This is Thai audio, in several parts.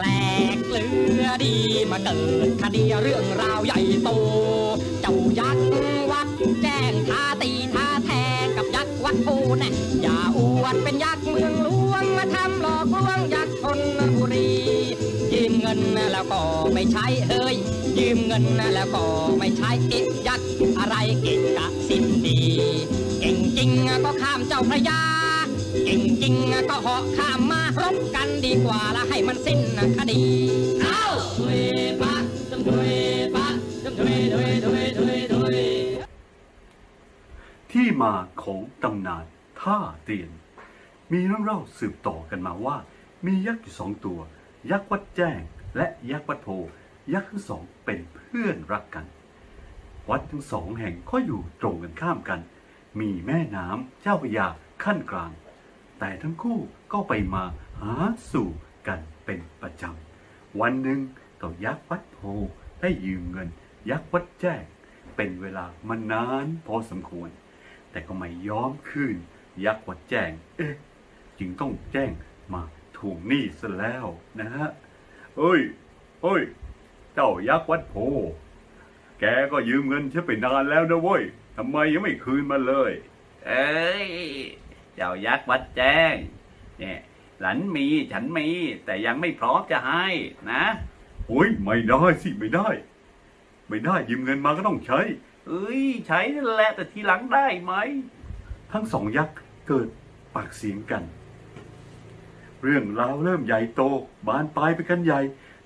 แปลกเหลือดีมาเกิดคดีเรื่องราวใหญ่โต เจ้ายักษ์วัดแจ้งท้าตีท้าแทงกับยักษ์วัดโพนะอย่าอวดเป็นยักษ์เมืองหลวงมาทำหลอกลวงยักษ์ชนบุรียืมเงินแล้วก็ไม่ใช้เฮ้ยยืมเงินแล้วก็ไม่ใช้เอ๊ะยักษ์อะไรเก่งกะสิ้นดีเก่งจริงก็ข้ามเจ้าพระยาเก่งจริงก็เหาะข้าม รบกันดีกว่าละให้มันสิ้นคดีเอ้าถุยปะจำถุยปะจำถุยถุยถุยถุยถุยที่มาของตำนานท่าเตียน มีเรื่องเล่าสืบต่อกันมาว่า มียักษ์อยู่สองตัว ยักษ์วัดแจ้ง และยักษ์วัดโพ ยักษ์ทั้งสองเป็นเพื่อนรักกัน วัดทั้งสองแห่งก็อยู่ตรงกันข้ามกัน มีแม่น้ำเจ้าพระยาขั้นกลาง แต่ทั้งคู่ก็ไปมาหาสู่กันเป็นประจำ วันหนึ่งต่อยักษ์วัดโพได้ยืมเงิน ยักษ์วัดแจ้ง เป็นเวลามานานพอสมควร แต่ก็ไม่ยอมคืน ยักษ์วัดแจ้ง เอ๊ะ จึงต้องแจ้งมาทวงหนี้ซะแล้วนะฮะเอ้ยเอ้ย เจ้ายักษ์วัดโพ แกก็ยืมเงินฉันไปนานแล้วนะเว้ยทำไมยังไม่คืนมาเลย เอ้ย เจ้ายักษ์วัดแจ้งเนี่ยหลันมีฉันมี แต่ยังไม่พร้อมจะให้นะโอ้ยไม่ได้สิไม่ได้ ไม่ได้ยืมเงินมาก็ต้องใช้ เอ้ยใช้นั่นแหละแต่ทีหลังได้ไหม ทั้งสองยักษ์เกิดปากเสียงกัน เรื่องราวเริ่มใหญ่โต บานปลายไปกันใหญ่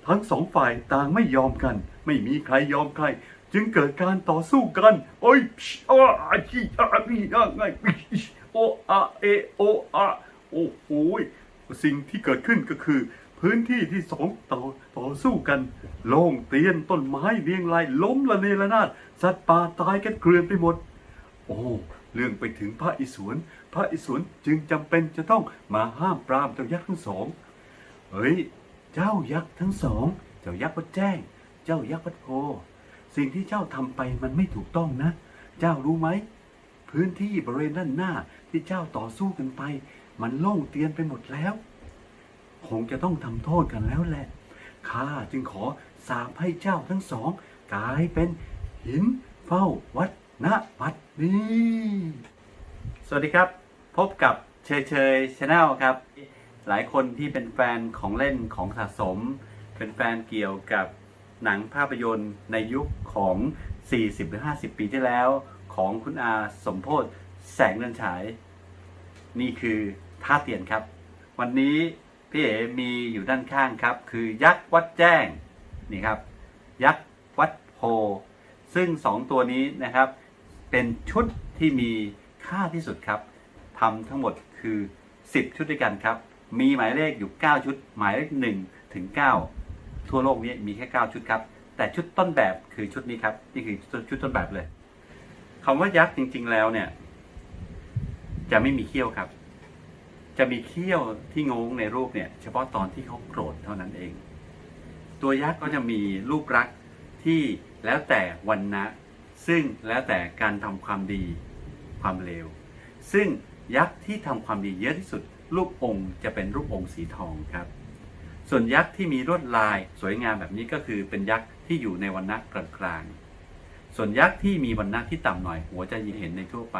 ทั้งสองฝ่ายต่างไม่ยอมกัน ไม่มีใครยอมใคร จึงเกิดการต่อสู้กัน โอ้ยพิชอ้ออาชีอาพี่อะไงพิช โออาเอโออาโอ้โหยสิ่งที่เกิดขึ้นก็คือ พื้นที่ที่สองต่อต่อสู้กัน โล่งเตียนต้นไม้เรียงรายล้มละเนระนาดสัตว์ป่าตายกันเกลื่อนไปหมด โอ้เรื่องไปถึงพระอิศวรพระอิศวรจึงจำเป็นจะต้องมาห้ามปรามเจ้ายักษ์ทั้งสองเฮ้ยเจ้ายักษ์ทั้งสองเจ้ายักษ์วัดแจ้ง เจ้ายักษ์วัดโพสิ่งที่เจ้าทำไปมันไม่ถูกต้องนะ เจ้ารู้ไหม พื้นที่บริเวณด้านหน้าที่เจ้าต่อสู้กันไป มันโล่งเตียนไปหมดแล้ว คงจะต้องทำโทษกันแล้วแหละข้าจึงขอสาปให้เจ้าทั้งสองกลายเป็นหินเฝ้าวัดณวัดนี้สวัสดีครับ พบกับเชยเชยชาแนลครับ หลายคนที่เป็นแฟนของเล่นของสะสม เป็นแฟนเกี่ยวกับหนังภาพยนตร์ในยุคของ 40 หรือ 50 ปีที่แล้ว ของคุณอาสมโพศแสงเรือนฉาย นี่คือท่าเตียนครับ วันนี้พี่เอ๋มีอยู่ด้านข้างครับ คือยักษ์วัดแจ้งนี่ครับ ยักษ์วัดโพ ซึ่งสองตัวนี้นะครับ เป็นชุดที่มีค่าที่สุดครับทำทั้งหมดคือ 10 ชุดด้วยกันครับ มีหมายเลขอยู่ 9 ชุด หมายเลข1ถึง 9 ทั่วโลกนี้มีแค่ 9 ชุดครับ แต่ชุดต้นแบบคือชุดนี้ครับ นี่คือชุดต้นแบบเลย คำว่ายักษ์จริง ๆ แล้วเนี่ย จะไม่มีเขี้ยวครับ จะมีเขี้ยวที่งงในรูปเนี่ย เฉพาะตอนที่เขาโกรธเท่านั้นเอง ตัวยักษ์ก็จะมีรูปลักษ์ที่แล้วแต่วันนะซึ่งแล้วแต่การทำความดีความเลวซึ่งยักษ์ที่ทำความดีเยอะที่สุด รูปองค์จะเป็นรูปองค์สีทองครับ ส่วนยักษ์ที่มีลวดลายสวยงามแบบนี้ก็คือเป็นยักษ์ที่อยู่ในวันณะกลางๆ ส่วนยักษ์ที่มีวันณะที่ต่ำหน่อยหัวจะเห็นในทั่วไป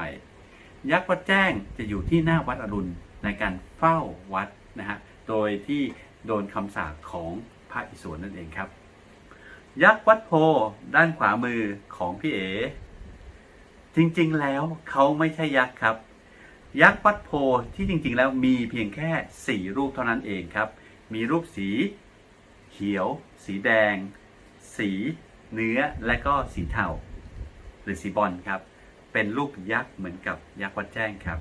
ยักษ์วัดแจ้งจะอยู่ที่หน้าวัดอรุณในการเฝ้าวัดนะฮะโดยที่โดนคำสาปของพระอิศวรนั่นเองครับ ยักษ์วัดโพด้านขวามือของพี่เอจริงๆแล้วเขาไม่ใช่ยักษ์ครับ ยักษ์วัดโพที่จริงๆแล้วมีเพียงแค่สี่รูปเท่านั้นเองครับ มีรูปสีเขียว สีแดง สีเนื้อและก็สีเทา หรือสีบอลครับ เป็นรูปยักษ์เหมือนกับยักษ์วัดแจ้งครับ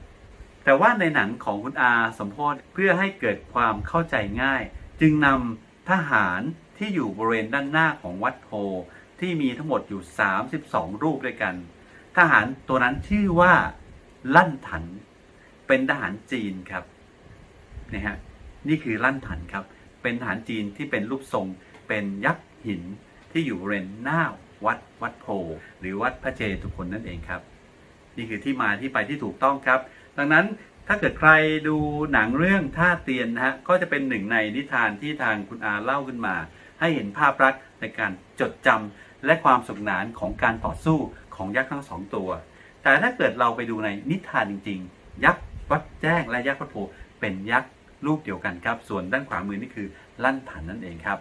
แต่ว่าในหนังของคุณอาสมโพธเพื่อให้เกิดความเข้าใจง่าย จึงนำทหารที่อยู่บริเวณด้านหน้าของวัดโพที่มีทั้งหมดอยู่ 32 รูปด้วยกัน ทหารตัวนั้นชื่อว่าลั่นถัน เป็นทหารจีนครับนะฮะนี่คือลั่นถันครับ เป็นทหารจีนที่เป็นรูปทรงเป็นยักษ์หินที่อยู่บริเวณหน้า วัดวัดโพ หรือวัดพระเจตุพนนั่นเองครับ นี่คือที่มาที่ไปที่ถูกต้องครับ ดังนั้นถ้าเกิดใครดูหนังเรื่องท่าเตียนนะฮะก็จะเป็นหนึ่งในนิทานที่ทางคุณอาเล่าขึ้นมา ให้เห็นภาพลักษณ์ในการจดจำและความสนุกนานของการต่อสู้ของยักษ์ทั้งสองตัว แต่ถ้าเกิดเราไปดูในนิทานจริง ๆ ยักษ์วัดแจ้งและยักษ์วัดโพเป็นยักษ์รูปเดียวกันครับ ส่วนด้านขวามือนี่คือลั่นผันนั่นเองครับ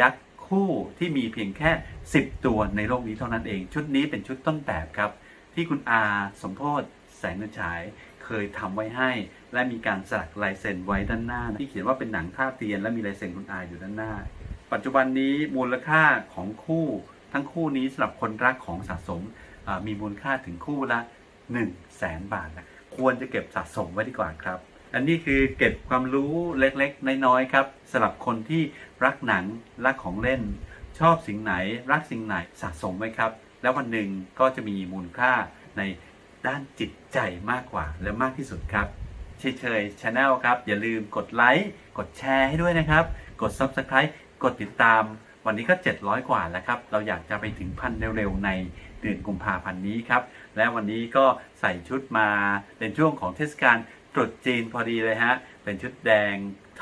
ยักษ์ คู่ที่มีเพียงแค่ 10 ตัวในโลกนี้เท่านั้นเอง ชุดนี้เป็นชุดต้นแบบครับ ที่คุณอาสมโพศแสงเงินฉายเคยทำไว้ให้ และมีการสลักลายเซ็นไว้ด้านหน้า ที่เขียนว่าเป็นหนังท่าเตียน และมีลายเซ็นคุณอาอยู่ด้านหน้า ปัจจุบันนี้มูลค่าของคู่ ทั้งคู่นี้สำหรับคนรักของสะสมมีมูลค่าถึงคู่ละ1 0 0 0 0แสนบาทนะควรจะเก็บสะสมไว้ดีกว่าครับ อันนี้คือเก็บความรู้เล็กๆ น้อยๆครับสำหรับคนที่รักหนังรักของเล่น ชอบสิ่งไหน รักสิ่งไหนสะสมไว้ครับ แล้ววันหนึ่งก็จะมีมูลค่าในด้านจิตใจมากกว่าและมากที่สุดครับเฉยเชาแนลครับ อย่าลืมกดไลค์กดแชร์ให้ด้วยนะครับ กด Subscribe กดติดตาม วันนี้ก็ 700 กว่าแล้วครับ เราอยากจะไปถึงพันเร็วๆ ในเดือนกุมภาพันธ์นี้ครับ และวันนี้ก็ใส่ชุดมาเป็นช่วงของเทศกาล ตรุษจีนพอดีเลยฮะ เป็นชุดแดง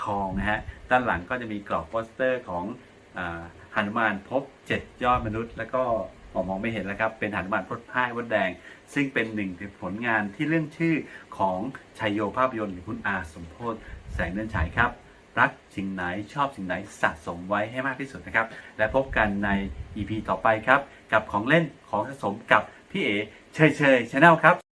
ทองนะฮะ ด้านหลังก็จะมีกรอบโปสเตอร์ของอาหนุมานพบ7ยอดมนุษย์ แล้วก็ผมมองไม่เห็นแล้วครับ เป็นหันุมานพดพ่ายวัดแดง ซึ่งเป็นหนึ่งในผลงานที่เรื่องชื่อของชัยโยภาพยนตร์หรือคุณอาสมโพธแสงเดินฉายครับ รักสิ่งไหนชอบสิ่งไหนสะสมไว้ให้มากที่สุดนะครับ และพบกันใน EP ต่อไปครับ กับของเล่นของสะสมกับพี่เอ๋เชยเชยชาแนลครับ